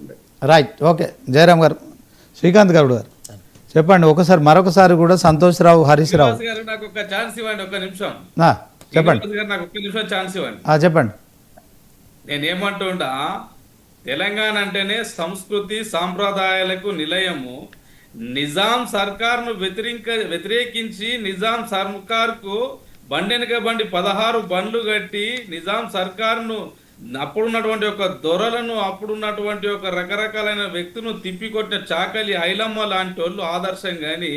ఉండే right okay Jayaram గారు. శ్రీకాంత్ గౌడ్ గారు చెప్పండి ఒకసారి మరొకసారి కూడా సంతోష్ రావు హరీష్ రావు గారు నాకు ఒక ఛాన్స్ ఇవ్వండి ఒక్క నిమిషం. చెప్పండి. నాకు ఒక్క నిమిషం ఛాన్స్ ఇవ్వండి. ఆ, చెప్పండి. నేను ఏమంటుండా తెలంగాణ అంటేనే సంస్కృతి సాంప్రదాయాలకు నిలయము. నిజాం సర్కార్ను వ్యతిరేక వ్యతిరేకించి నిజాం సర్కార్కు బండెనక బండి పదహారు బండ్లు కట్టి నిజాం సర్కార్ను అప్పుడున్నటువంటి ఒక దొరలను అప్పుడున్నటువంటి ఒక రకరకాలైన వ్యక్తులను తిప్పికొట్టిన చాకలి ఐలమ్మ లాంటి వాళ్ళు ఆదర్శం కానీ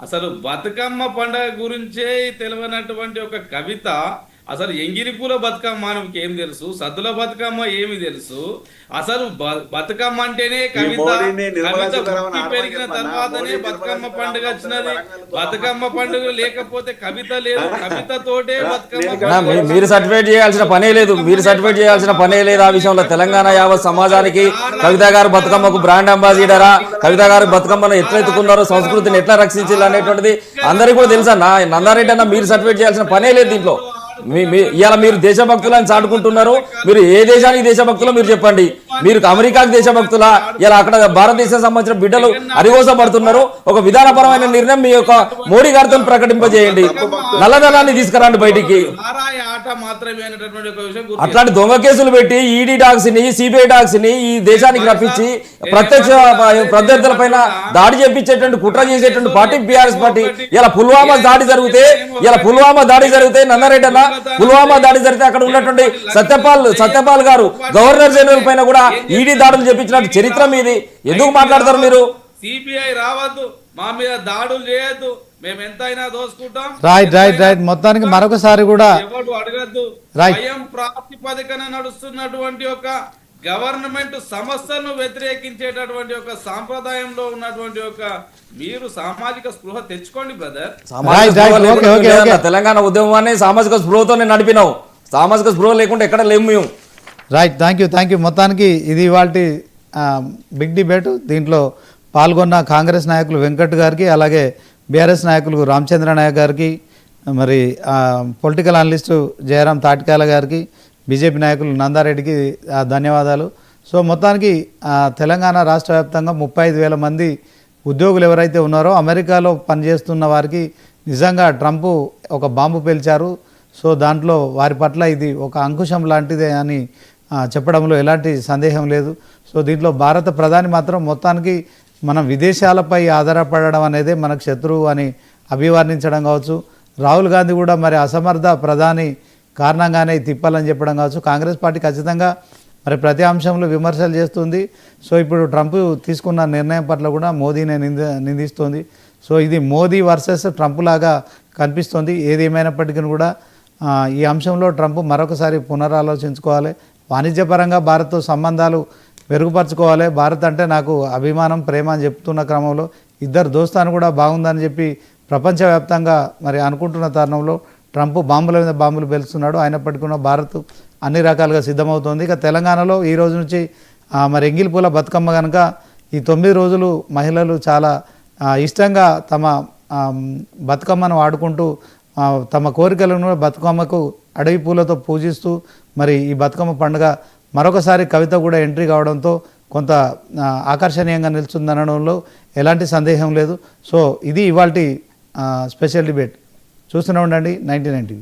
అసలు బతుకమ్మ పండగ గురించే తెలియనటువంటి ఒక కవిత అసలు ఎంగిరిపూల బతుకమ్మ మనకి ఏం తెలుసు? సద్దుల బతుకమ్మ ఏమి తెలుసు? అసలు బతుకమ్మ అంటేనే కవిత కవిత పెరిగిన తర్వాతనే బతుకమ్మ పండుగ వచ్చినది. బతుకమ్మ పండుగ లేకపోతే కవిత లేదు కవితతోటే బతుకమ్మ మీరు సర్టిఫికేట్ చేయాల్సిన పనే లేదు మీరు సర్టిఫికేట్ చేయాల్సిన పనే లేదు ఆ విషయంలో. తెలంగాణ యావత్ సమాజానికి కవిత గారు బతుకమ్మకు బ్రాండ్ అంబాసిడరా? కవిత గారు బతుకమ్మను ఎట్లా ఎత్తుకున్నారో సంస్కృతిని ఎట్లా రక్షించారు అనేటువంటిది అందరికీ కూడా తెలుసా? నా నందారెడ్డి అన్న మీరు సర్టిఫికేట్ చేయాల్సిన పనే లేదు దీంట్లో. ఇవాళ మీరు దేశభక్తులని చాటుకుంటున్నారు. మీరు ఏ దేశానికి దేశభక్తులో మీరు చెప్పండి. మీరు అమెరికాకి దేశభక్తుల? ఇలా అక్కడ భారతదేశం సంబంధించిన బిడ్డలు అరిగోసపడుతున్నారు. ఒక విధానపరమైన నిర్ణయం మీ యొక్క మోడీ గారితో ప్రకటింపజేయండి. నల్లధనాన్ని తీసుకురండి బయటికి. సారాయి ఆట మాత్రమే అనేటటువంటి ఒక విషయం గుర్తు అట్లాంటి దొంగ కేసులు పెట్టి ఈడీ డాగ్స్ని సిబిఐ డాగ్స్ని ఈ దేశానికి రప్పించి ప్రత్యక్ష ప్రత్యర్థుల పైన దాడి చేపించేటువంటి కుట్ర చేసేటువంటి పార్టీ బీఆర్ఎస్ పార్టీ ఇలా పుల్వామా దాడి జరిగితే ఇలా పుల్వామా దాడి జరిగితే నందారెడ్డి అన్న పుల్వామా దాడి జరిగితే అక్కడ ఉన్నటువంటి సత్యపాల్ సత్యపాల్ గారు గవర్నర్ జనరల్ పైన కూడా ఈడీ దాడులు చేపించినట్టు చరిత్ర మీది ఎందుకు మాట్లాడతారు మీరు సిబిఐ రావద్దు మా మీద దాడులు చేయొద్దు మేము ఎంతైనా దోసుకుంటాం రైట్ రైట్ రైట్ మొత్తానికి మరొకసారి కూడా ఎవరు అడగద్దు. Right. స్వయం ప్రాతిపదికన నడుస్తున్నటువంటి ఒక గవర్నమెంట్ సమస్యలను వ్యతిరేకించేటటువంటి ఒక సాంప్రదాయంలో ఉన్నటువంటి ఒక మీరు సామాజిక స్పృహ తెచ్చుకోండి బ్రదర్. తెలంగాణ ఉద్యమాన్ని సామాజిక స్పృహతోనే నడిపినావు. సామాజిక స్పృహ లేకుండా ఎక్కడ లేము మేము. Right thank you thank you మొత్తానికి ఇది ఇవాళ బిగ్ డిబేట్ దీంట్లో పాల్గొన్న కాంగ్రెస్ నాయకులు వెంకట్ గారికి అలాగే బీఆర్ఎస్ నాయకులు రామచంద్ర నాయక్ గారికి మరి పొలిటికల్ అనలిస్టు జయరాం తాటికాల గారికి బీజేపీ నాయకులు నందారెడ్డికి ధన్యవాదాలు. సో మొత్తానికి తెలంగాణ రాష్ట్ర వ్యాప్తంగా ముప్పై ఐదు వేల మంది ఉద్యోగులు ఎవరైతే ఉన్నారో అమెరికాలో పనిచేస్తున్న వారికి నిజంగా ట్రంప్ ఒక బాంబు పేల్చారు. సో దాంట్లో వారి పట్ల ఇది ఒక అంకుశం లాంటిదే అని చెప్పడంలో ఎలాంటి సందేహం లేదు. సో దీంట్లో భారత ప్రధాని మాత్రం మొత్తానికి మనం విదేశాలపై ఆధారపడడం అనేది మనకు శత్రువు అని అభివర్ణించడం కావచ్చు. రాహుల్ గాంధీ కూడా మరి అసమర్థ ప్రధాని కారణంగానే తిప్పాలని చెప్పడం కావచ్చు. కాంగ్రెస్ పార్టీ ఖచ్చితంగా మరి ప్రతి అంశంలో విమర్శలు చేస్తుంది. సో ఇప్పుడు ట్రంప్ తీసుకున్న నిర్ణయం పట్ల కూడా మోదీనే నింద నిందిస్తోంది. సో ఇది మోదీ వర్సెస్ ట్రంప్ లాగా కనిపిస్తుంది. ఏది ఏమైనప్పటికీ కూడా ఈ అంశంలో ట్రంప్ మరొకసారి పునరాలోచించుకోవాలి. వాణిజ్యపరంగా భారత్తో సంబంధాలు మెరుగుపరచుకోవాలి. భారత్ అంటే నాకు అభిమానం ప్రేమ అని చెప్తున్న క్రమంలో ఇద్దరు దోస్తాను కూడా బాగుందని చెప్పి ప్రపంచవ్యాప్తంగా మరి అనుకుంటున్న తరుణంలో ట్రంప్ బాంబుల మీద బాంబులు పేలుస్తున్నాడు. అయినప్పటికీ కూడా భారత్ అన్ని రకాలుగా సిద్ధమవుతోంది. ఇక తెలంగాణలో ఈ రోజు నుంచి మరి ఎంగిలిపూల బతుకమ్మ కనుక ఈ తొమ్మిది రోజులు మహిళలు చాలా ఇష్టంగా తమ బతుకమ్మను ఆడుకుంటూ తమ కోరికలను బతుకమ్మకు అడవి పూలతో పూజిస్తూ మరి ఈ బతుకమ్మ పండుగ మరొకసారి కవిత కూడా ఎంట్రీ కావడంతో కొంత ఆకర్షణీయంగా నిలుస్తుందనడంలో ఎలాంటి సందేహం లేదు. సో ఇది ఇవాళ స్పెషల్ డిబేట్. చూస్తూనే ఉండండి నైన్టీ నైన్టీ.